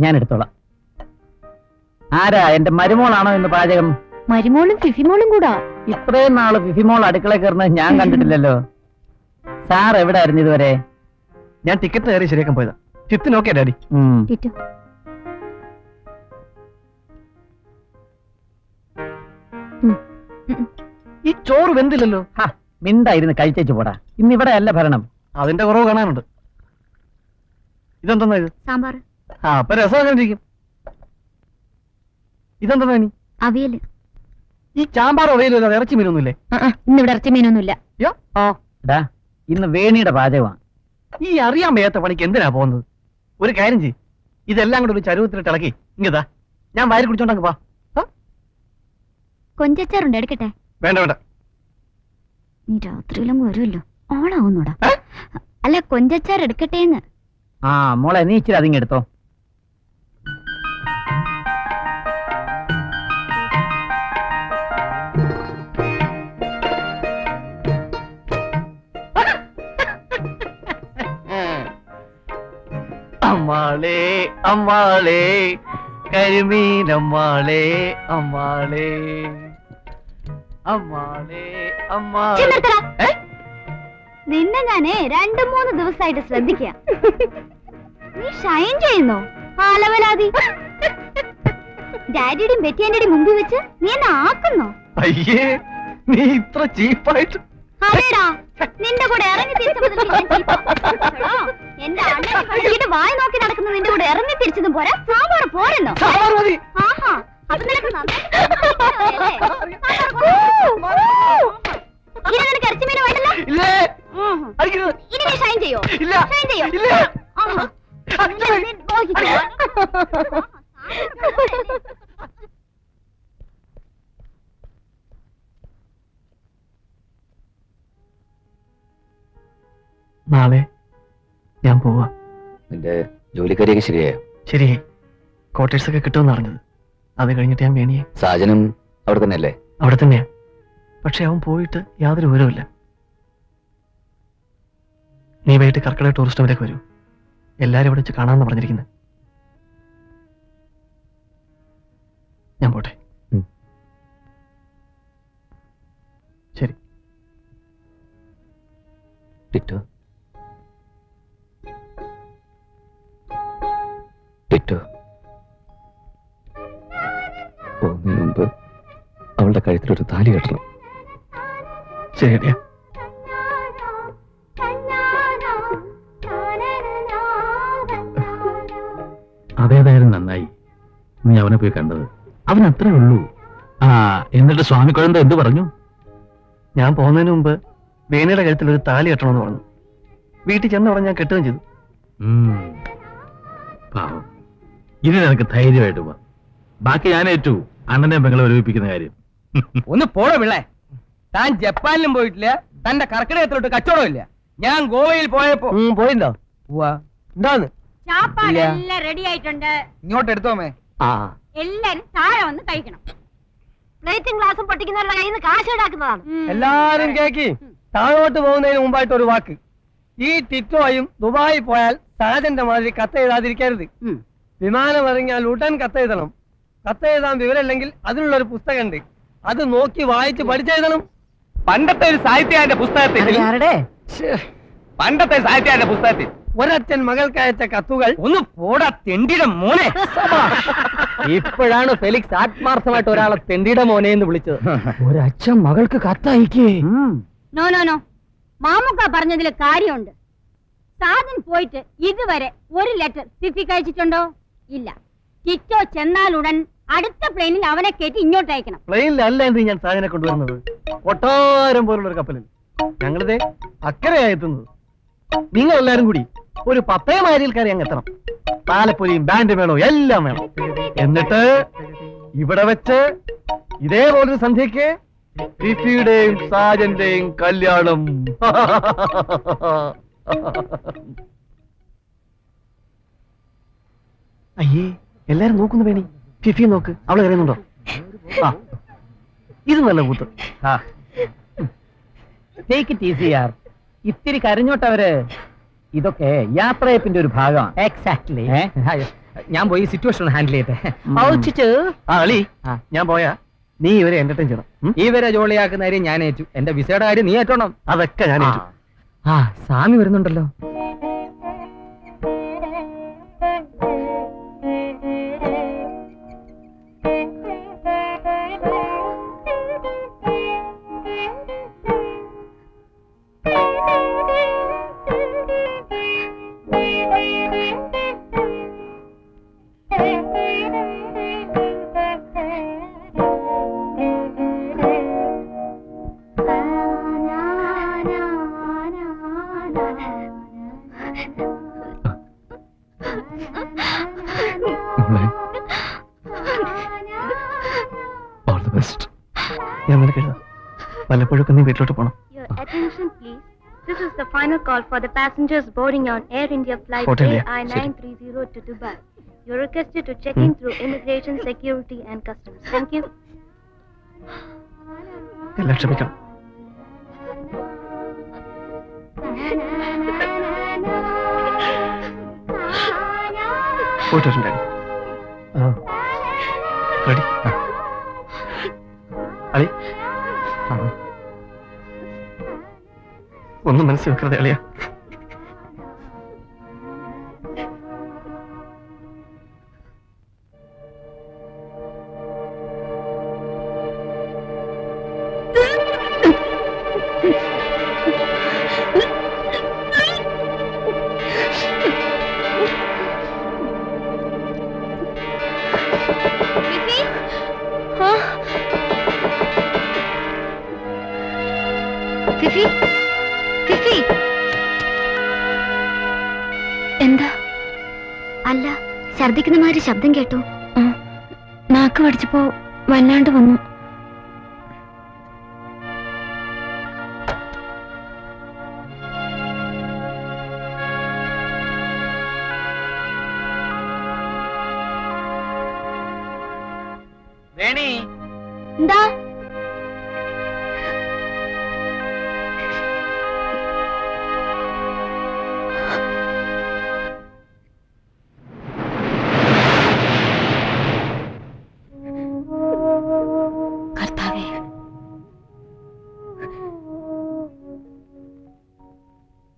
ഞാൻ എടുത്തോളാം ആരാ എന്റെ മരുമോളാണോ ഇന്ന് പാചകം? മരുമോളും ഫിഫിമോളും കൂടാ. ഇത്രയും നാൾ ഫിഫിമോൾ അടുക്കള കയറുന്നത് ഞാൻ കണ്ടിട്ടില്ലല്ലോ. സാർ എവിടായിരുന്നു ഇതുവരെ? ഞാൻ ടിക്കറ്റ് കയറി ശരിയാക്കാൻ പോയതാ. ഫിഫ്ത്തിന് ഓക്കെ ഡാഡി. ഉം. ടിറ്റു ഈ ചോറ് വെന്തില്ലല്ലോ. ഹ, മിണ്ടായിരുന്നു കഴിച്ചേച്ചു പോടാ. ഇന്ന് ഇവിടെ അല്ല ഭരണം. അതിന്റെ കുറവ് കാണാനുണ്ട്. ഇതെന്താ ഇത്? സാമ്പാർ ആ അപ്പൊ രസം അങ്ങനെ ഇരിക്കും. ഇതെന്താ ഇനി അവിയൽ. ഈ ചാമ്പാറോ വെയിലോ ഇറച്ചി മീനൊന്നുമില്ലേ? ഇന്നിവിടെ ഇറച്ചി മീനൊന്നുമില്ല. യോ ആ. എടാ ഇന്ന് വേണിയുടെ പാചകമാണ്. ഈ അറിയാൻ വയ്യാത്ത പണിക്ക് എന്തിനാ പോകുന്നത്? ഒരു കാര്യം ചെയ്യ്. ഇതെല്ലാം കൂടെ ഒരു ചരുവത്തിലിട്ട് ഇളക്കി. ഇങ്ങതാ ഞാൻ വയറി കുടിച്ചോണ്ടങ്ങ് വാ. ആ? കൊഞ്ചച്ചാറുണ്ട് എടുക്കട്ടെ? വേണ്ട വേണ്ട. നീ രാത്രിയിലും വരുമല്ലോ. ഓളാവുന്നോടാ അല്ല കൊഞ്ചച്ചാർ എടുക്കട്ടേന്ന് ആ മോളെ നീ ഇച്ചിരി അതിങ്ങെടുത്തോ അമ്മാളേ അമ്മാളേ. കരിമീൻ അമ്മാളേ. അമ്മാളേ അമ്മാളേ. നിന്നെ ഞാനേ രണ്ടു മൂന്ന് ദിവസമായിട്ട് ശ്രദ്ധിക്കാം നീ ഷൈൻ ചെയ്യുന്നോ? ആലവലാതി. ഡാഡിയുടെയും ബെറ്റിയാന്റെയും മുമ്പിൽ വെച്ച് നീ എന്നെ ആക്കുന്നോ? അയ്യേ നീ ഇത്ര ചീപ്പായിട്ട് അതേടാ നിന്റെ കൂടെ ഇറങ്ങി തിരിച്ച മുതൽ ഞാൻ ചീത്ത. എന്റെ അണ്ണനെ വായി നോക്കി നടക്കുന്ന നിന്റെ കൂടെ ഇറങ്ങി തിരിച്ചതും പോരാ സാമ്പാർ പോരെന്നോ ആഹാ അപ്പൊ നിനക്ക് ഇനി നിനക്ക് ഇറച്ചിമീൻ വേണ്ടല്ലോ ഇനി നീ ഷൈൻ ചെയ്യോ ഷൈൻ ചെയ്യോ ആഹാ. നാളെ ഞാൻ പോവാ. നിന്റെ ജോലിക്കാരിയൊക്കെ ശരിയായോ? ശരി. ക്വാർട്ടേഴ്സ് ഒക്കെ കിട്ടുമെന്ന് അറിഞ്ഞത്. അത് കഴിഞ്ഞിട്ട് ഞാൻ വേണിയെ. സാജനും അവിടെ തന്നെ അല്ലേ അവിടെ തന്നെയാ. പക്ഷെ അവൻ പോയിട്ട് യാതൊരു വിവരവുമില്ല. നീ വൈകിട്ട് കർക്കിടക ടൂറിസ്റ്റ് ഹോമിലേക്ക് വരൂ. എല്ലാരും ഇവിടെ വെച്ച് കാണാമെന്ന് പറഞ്ഞിരിക്കുന്നത് ഞാൻ പോട്ടെ. ശരി. ടിറ്റോ ടിറ്റോ പോകുന്നതിന് മുമ്പ് അവളുടെ കഴുത്തിലൊരു താലി കെട്ടണം. ശരിയാ അതേതായാലും നന്നായി. നീ അവനെ പോയി കണ്ടത്. അവൻ അത്രേ ഉള്ളൂ. ആ എന്നിട്ട് സ്വാമി കുഴന്ത എന്ത് പറഞ്ഞു? ഞാൻ പോകുന്നതിന് മുമ്പ് വേനയുടെ കഴുത്തിൽ ഒരു താലി കെട്ടണമെന്ന് പറഞ്ഞു. വീട്ടിൽ ചെന്ന ഉടനെ ഞാൻ കെട്ടുകയും ചെയ്തു. പാവം. ഇനി നിനക്ക് ധൈര്യമായിട്ട് പോ ബാക്കി ഞാൻ ഏറ്റു അണ്ണനെ പെങ്ങളെ ഒരുമിപ്പിക്കുന്ന കാര്യം. ഒന്ന് പോടോ പിള്ളേ. താൻ ജപ്പാനിലും പോയിട്ടില്ല തന്റെ കർക്കിടകത്തിലോട്ട് കച്ചവടം ഇല്ല. ഞാൻ ഗോവയിൽ പോയപ്പോ പോയിണ്ടോ? ഉവ്വ. എന്താന്ന് ചാപ്പാടെല്ലാം റെഡി ആയിട്ടുണ്ട്. ഇങ്ങോട്ട് എടുത്തോമേ എല്ലാരും താഴെ വന്ന് കഴിക്കണം. പ്ലേറ്റും ഗ്ലാസും പൊട്ടിക്കുന്നവരുടെ കയ്യിൽ നിന്ന് കാശ് ഈടാക്കുന്നതാണ്. എല്ലാരും കേക്കി. താഴോട്ട് പോകുന്നതിന് മുമ്പായിട്ട് ഒരു വാക്ക്. ഈ ടിറ്റോയും ദുബായി പോയാൽ സാജന്റെ മാതിരി കത്ത് എഴുതാതിരിക്കരുത്. വിമാനം ഇറങ്ങിയാൽ ഉടൻ കത്തെഴുതണം കത്തെഴുതാൻ കത്ത് എഴുതാൻ വിവരമില്ലെങ്കിൽ അതിനുള്ളൊരു പുസ്തകമുണ്ട്. അത് നോക്കി വായിച്ച് പഠിച്ചെഴുതണം പണ്ടത്തെ ഒരു സാഹിത്യാന്റെ പുസ്തകത്തിൽ പണ്ടത്തെ സാഹിത്യാന്റെ പുസ്തകത്തിൽ. ഒരച്ഛൻ മകൾക്കയച്ച കത്തുകൾ. ഒന്ന് പോടാ തെണ്ടിയുടെ മോനെ. ഇപ്പോഴാണ് ഫെലിക്സ് ആത്മാർത്ഥമായിട്ട് ഒരാളെ തെണ്ടിയുടെ മോനെ എന്ന് വിളിച്ചത്. ഒരച്ഛൻ മകൾക്ക് കത്തയക്കേ. No no no. മാമുക്ക പറഞ്ഞതിൽ കാര്യമുണ്ട്. സാധൻ പോയിട്ട് ഇതുവരെ ഒരു ലെറ്റർ സിഫിക്ക് അയച്ചിട്ടുണ്ടോ ഇല്ല. ടിറ്റോ ചെന്നാലുടൻ അടുത്ത പ്ലെയിനിൽ അവനെ കയറ്റി ഇങ്ങോട്ട് അയക്കണം. പ്ലെയിനിലല്ല എന്ത് ഞാൻ സാധനെ കൊണ്ടുവരുന്നത് കൊട്ടാരം പോലുള്ള ഒരു കപ്പലിൽ. ഞങ്ങളിത് അക്കരയായെത്തുന്നത് നിങ്ങൾ എല്ലാരും കൂടി ഒരു പത്തയമാരിയിൽ കയറി അങ്ങ് എത്തണം. താലപ്പൊലിയും ബാൻഡ് വേണോ എല്ലാം വേണം. എന്നിട്ട് ഇവിടെ വെച്ച് ഇതേപോലൊരു സന്ധ്യക്ക് ഫിഫിയുടെയും സാജന്റെയും കല്യാണം. അയ്യേ എല്ലാരും നോക്കുന്നു വേണി. ഫിഫി നോക്ക് അവളെ കരയുന്നുണ്ടോ ആ. ഇത് നല്ല കൂത്ത്. ടേക്ക് ഇറ്റ് ഈസി യാർ ഇത്തിരി കരഞ്ഞോട്ടവര്. ഇതൊക്കെ യാത്രയപ്പിന്റെ ഒരു ഭാഗമാണ്. എക്സാക്ട്ലി ഞാൻ പോയി സിറ്റുവേഷൻ ഹാൻഡിൽ ചെയ്തേ. അളി ഞാൻ പോയാ. നീ ഇവരെ എന്റർടൈൻ ചെയ്യണം. ഇവരെ ജോളിയാക്കുന്ന കാര്യം ഞാൻ ഏറ്റു. എന്റെ വിസയുടെ കാര്യം നീ ഏറ്റണം അതൊക്കെ ഞാൻ ഏറ്റു. ആ സ്വാമി വരുന്നുണ്ടല്ലോ. attention, please. This is the final call for the passengers boarding on Air India flight Hotel, yeah. AI930 to Dubai. You're requested to check in through immigration, security, and customs. Thank you. എല്ലാം ക്ഷമിക്കണം പോയിട്ട് വരണ്ടേ ready അളി ആ. ഒന്നും മനസ്സിൽ വെക്കരുത് അളിയ ഫിഫി ഫിഫി എന്താ? അല്ല ഛർദിക്കുന്ന മാതിരി ശബ്ദം കേട്ടു. നാക്ക് പഠിച്ചപ്പോ വല്ലാണ്ട് വന്നു.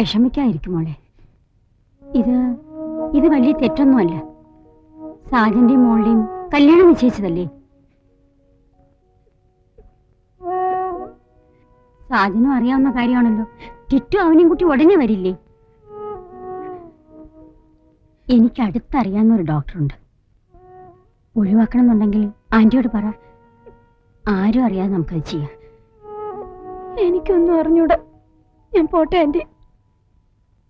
വിഷമിക്കാതിരിക്കും മോളെ. ഇത് ഇത് വലിയ തെറ്റൊന്നുമല്ല. സാജന്റെയും മോളുടെയും കല്യാണം നിശ്ചയിച്ചതല്ലേ? സാജനും അറിയാവുന്ന കാര്യമാണല്ലോ. ടിറ്റു അവനെയും കുട്ടി ഉടനെ വരില്ലേ? എനിക്ക് അടുത്തറിയാവുന്ന ഒരു ഡോക്ടറുണ്ട്. ഒഴിവാക്കണമെന്നുണ്ടെങ്കിൽ ആന്റിയോട് പറ. ആരും അറിയാതെ നമുക്കത് ചെയ്യാം. എനിക്കൊന്നും അറിഞ്ഞൂടാ. ഞാൻ പോട്ടെ ആന്റി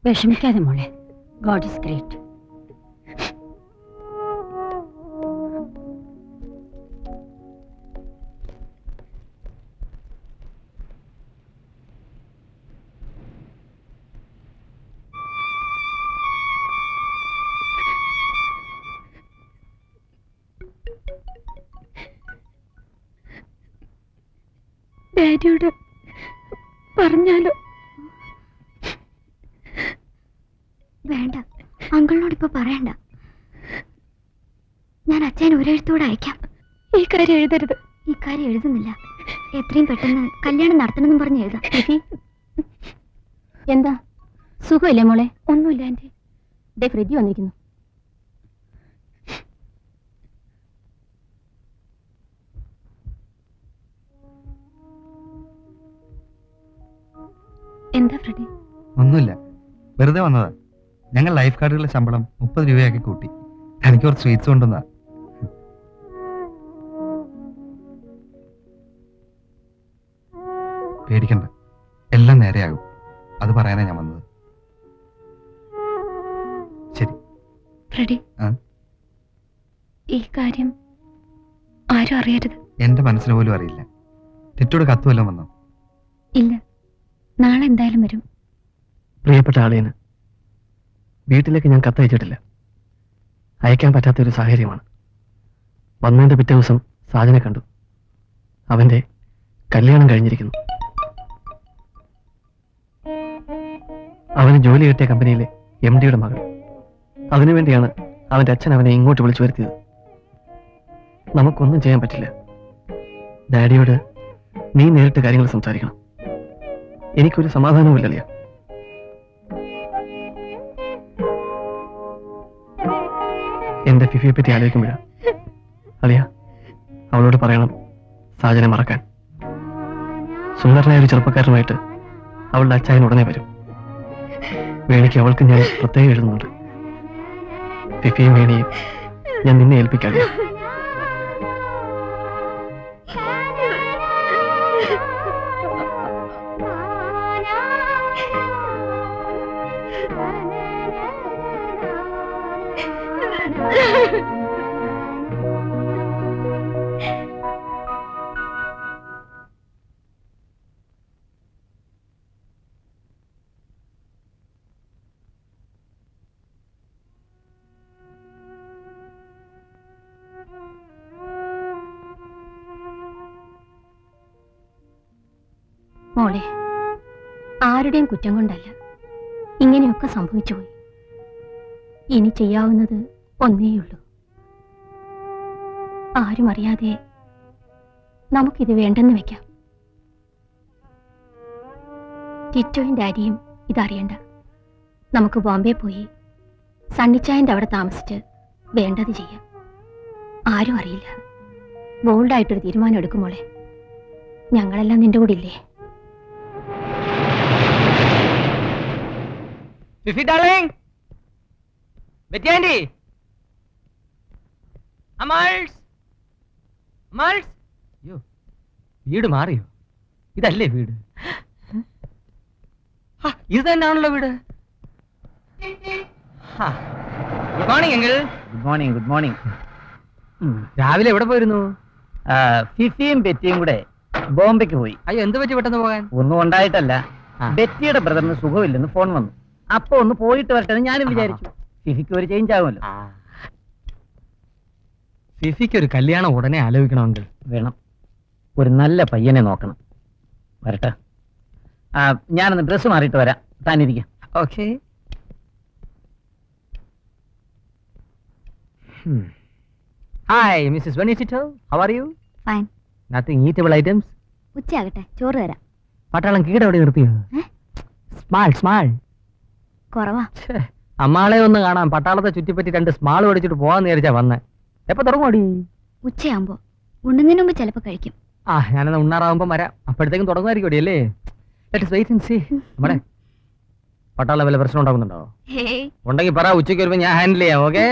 വിഷമിക്കാതെ മോളെ. ഗോഡ് ഇസ് ഗ്രേറ്റ് ഡാഡിയോട് പറഞ്ഞാലോ? ഇപ്പൊ പറയണ്ട. ഞാൻ അച്ഛൻ ഒരെഴുത്തോടെ അയക്കാം. ഈ കാര്യം എഴുതരുത്. ഈ കാര്യം എഴുതുന്നില്ല. എത്രയും പെട്ടെന്ന് കല്യാണം നടത്തണമെന്നും പറഞ്ഞ് എഴുതാം. എന്താ? സുഖമില്ലേ മോളെ? ഒന്നുമില്ല എന്റെ ഡേ ഫ്രിഡ്ജ് വന്നിരിക്കുന്നു. എന്താ ഫ്രെഡി ഒന്നുമില്ല. വെറുതെ വന്നതാ. ഞങ്ങൾ ലൈഫ് ഗാർഡുകളുടെ ശമ്പളം മുപ്പത് രൂപയാക്കി കൂട്ടി. എനിക്ക് കുറച്ച് സ്വീറ്റ്സ് കൊണ്ടുവന്നാ. പേടിക്കണ്ട. എല്ലാം നേരെയാകും. അത് പറയാനാ ഞാൻ വന്നത്. ശരി. ഫ്രെഡി ആ? ഈ കാര്യം ആരും അറിയരുത്. എന്റെ മനസ്സിന് പോലും അറിയില്ല. തെറ്റോട് കത്ത് വല്ലതും വന്നോ? ഇല്ല. നാളെ എന്തായാലും വരും. പ്രിയപ്പെട്ട ആളിന്. വീട്ടിലേക്ക് ഞാൻ കത്തയച്ചിട്ടില്ല അയക്കാൻ പറ്റാത്ത ഒരു സാഹചര്യമാണ്. വന്നതിന്റെ പിറ്റേ ദിവസം സാജനെ കണ്ടു. അവന്റെ കല്യാണം കഴിഞ്ഞിരിക്കുന്നു. അവന് ജോലി കിട്ടിയ കമ്പനിയിലെ എം ഡിയുടെ മകൾ. അതിനുവേണ്ടിയാണ് അവന്റെ അച്ഛൻ അവനെ ഇങ്ങോട്ട് വിളിച്ചു വരുത്തിയത്. നമുക്കൊന്നും ചെയ്യാൻ പറ്റില്ല. ഡാഡിയോട് നീ നേരിട്ട് കാര്യങ്ങൾ സംസാരിക്കണം. എനിക്കൊരു സമാധാനവുമില്ലല്ലേ എന്റെ ഫിഫിയെ പറ്റി ആലോചിക്കുമ്പോഴാ. അളിയ അവളോട് പറയണം സാജനെ മറക്കാൻ. സുന്ദരനായ ഒരു ചെറുപ്പക്കാരനുമായിട്ട് അവളുടെ അച്ചായൻ ഉടനെ വരും. വേണിക്ക് അവൾക്ക് ഞാൻ പ്രത്യേകം എഴുതുന്നുണ്ട്. ഫിഫിയും വേണിയും ഞാൻ നിന്നെ ഏൽപ്പിക്കാതെ മോളെ ആരുടെയും കുറ്റം കൊണ്ടല്ല. ഇങ്ങനെയൊക്കെ സംഭവിച്ചു പോയി. ഇനി ചെയ്യാവുന്നത് ഒന്നേയുള്ളൂ. ആരും അറിയാതെ നമുക്കിത് വേണ്ടെന്ന് വെക്കാം. ടിറ്റോയും ഡാഡിയും ഇതറിയണ്ട. നമുക്ക് ബോംബെ പോയി സണ്ണിച്ചായന്റെ അവിടെ താമസിച്ച് വേണ്ടത് ചെയ്യാം. ആരും അറിയില്ല. ബോൾഡായിട്ടൊരു തീരുമാനം എടുക്കുമോളെ ഞങ്ങളെല്ലാം നിന്റെ കൂടെ ഇല്ലേ? ഫിഫി ഡാർലിംഗ് ബെറ്റി ആന്റി അമൾസ് അമാൾസ് അയ്യോ വീട് മാറിയോ? ഇതല്ലേ വീട്? ഇത് തന്നെയാണല്ലോ വീട്. ഗുഡ് മോർണിംഗ് എങ്കിൽ ഗുഡ് മോർണിംഗ് ഗുഡ് മോർണിംഗ് രാവിലെ എവിടെ പോയിരുന്നു? ഫിഫിയും ബെറ്റിയും കൂടെ ബോംബെക്ക് പോയി. അയ്യോ എന്ത് പറ്റി പെട്ടെന്ന് പോകാൻ? ഒന്നും ഉണ്ടായിട്ടല്ല. ബെറ്റിയുടെ ബ്രദറിന് സുഖമില്ലെന്ന് ഫോൺ വന്നു. അപ്പൊ ഒന്ന് പോയിട്ട് വരട്ടെ ഞാനും വിചാരിച്ചു. സിഫിക്ക് ഒരു ചേഞ്ച് ആകുമല്ലോ സിഫിക്ക് ഒരു കല്യാണം ഉടനെ ആലോചിക്കണമെങ്കിൽ വേണം. ഒരു നല്ല പയ്യനെ നോക്കണം. വരട്ടെ. ആ ഞാനൊന്ന് ഡ്രസ്സ് മാറിയിട്ട് വരാം. താനിരിക്കാം. Okay. Hi Mrs വെനിസിറ്റോ how are you fine nothing eatable items ഉച്ചയാകട്ടെ. ചോറ് തരാം. പട്ടാളം കീട എവിടെ നിർത്തിയോ? സ്മാൾ സ്മാൾ കുറവാ. അമ്മാളെ ഒന്ന് കാണാൻ പട്ടാളത്തെ ചുറ്റിപ്പറ്റി രണ്ട് സ്മാൾ മേടിച്ചിട്ട് പോവാന്ന് വിചാരിച്ചാ വന്നേ. എപ്പൊ തുടങ്ങുമോടി ഉച്ചയാകുമ്പോ ഉണ്ണുന്നതിന് മുമ്പ് ചിലപ്പോ കഴിക്കും. ആ ഞാനെന്നാ ഉണ്ണാറാവുമ്പോ വരാം. അപ്പോഴത്തേക്കും തുടങ്ങുമായിരിക്കും അല്ലേ? ലെറ്റ്സ് വെയിറ്റ് ആൻഡ് സീ നമ്മുടെ പട്ടാള വല്ല പ്രശ്നം ഉണ്ടാകുന്നുണ്ടോ? ഉണ്ടെങ്കിൽ പറ ഉച്ചയ്ക്ക് വരുമ്പോ ഞാൻ ഹാൻഡിൽ ചെയ്യാം ഓക്കെ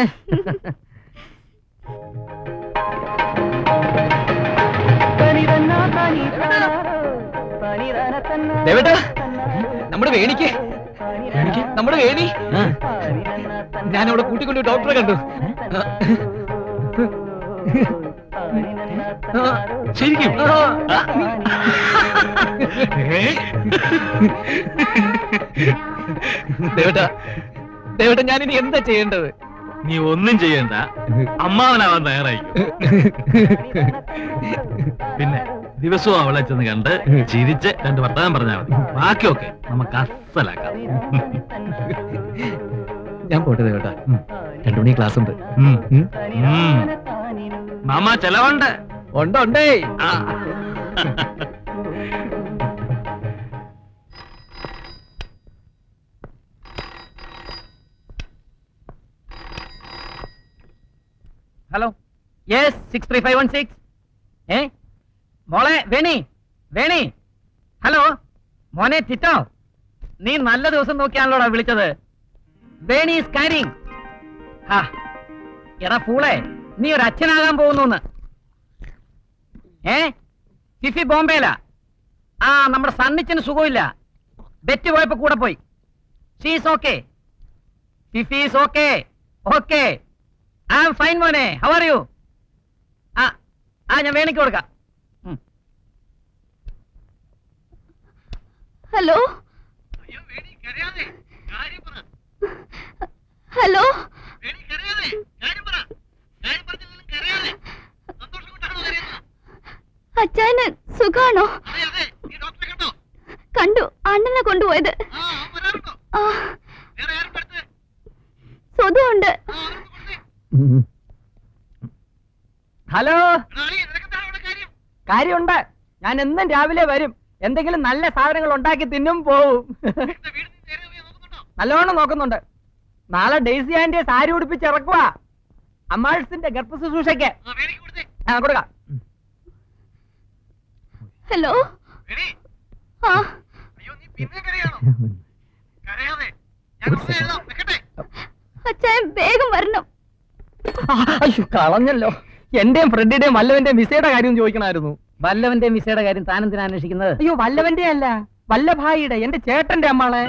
നമ്മുടെ വേണിക്ക്. നമ്മുടെ വേണി. ഞാൻ അവിടെ കൂട്ടിക്കൊണ്ട് ഡോക്ടറെ കണ്ടു. ശരിക്കും. ദേവട്ടാ ദേവട്ട ഞാൻ ഇനി എന്താ ചെയ്യേണ്ടത്? നീ ഒന്നും ചെയ്യണ്ട. അമ്മാവനാവാൻ തയ്യാറായി. പിന്നെ? ദിവസവും അവളെ ചെന്ന് കണ്ട് ചിരിച്ച് രണ്ട് വർത്തമാനം പറഞ്ഞാൽ മതി. ബാക്കിയൊക്കെ നമുക്ക് അസലാക്കാം. ഞാൻ പോട്ടെ കേട്ടാ രണ്ടു മണി ക്ലാസ് ഉണ്ട്. മാമ ചെലവുണ്ട്. ഉണ്ട് ഉണ്ടേ. ആ. Hello yes six three five one six ഏ മോളെ വേണി വേണി. ഹലോ മോനെ ചിറ്റോ. നീ നല്ല ദിവസം നോക്കിയാണല്ലോടാ വിളിച്ചത്. വേണി ഈസ് എടാ പൂളെ നീ ഒരു അച്ഛനാകാൻ പോകുന്നു ഏ? ഫിഫി ബോംബെയിലാ? ആ നമ്മുടെ സണ്ണിച്ചിന് സുഖമില്ല. ബെറ്റ് പോയപ്പോ കൂടെ പോയി. She's okay Fifi is okay okay I am fine മോനെ. ഹൗ ആർ യു ആ ആ ഞാൻ വേണിക്ക് കൊടുക്കാം. ഹലോ? ഹലോ? അച്ചായന് സുഖാണോ? കണ്ടു? അണ്ണനെ കൊണ്ടുപോയത്. ആ. സുധയുണ്ട് ഹലോ? കാര്യമുണ്ട്. ഞാൻ എന്നും രാവിലെ വരും. എന്തെങ്കിലും നല്ല സാധനങ്ങൾ ഉണ്ടാക്കി തിന്നും പോവും. നല്ലോണം നോക്കുന്നുണ്ട്. നാളെ ഡെയ്സി ആന്റിയെ സാരി ഉടുപ്പിച്ച് ഇറക്കുക അമ്മാൾസിന്റെ ഗർഭ ശുശ്രൂഷയ്ക്ക് ആ കൊടുക്കാം. ഹലോ? വേഗം വരണം. അയ്യോ കളഞ്ഞല്ലോ. എന്റെയും ഫ്രെഡിന്റെയും വല്ലവന്റെയും വിസയുടെ കാര്യം ചോദിക്കണമായിരുന്നു. വല്ലവന്റെ വിസയുടെ കാര്യം താനെന്തിനാ അന്വേഷിക്കുന്നത്? അയ്യോ വല്ലവന്റെ അല്ല. വല്ലഭായിയുടെ എന്റെ ചേട്ടന്റെ അമ്മാളെ.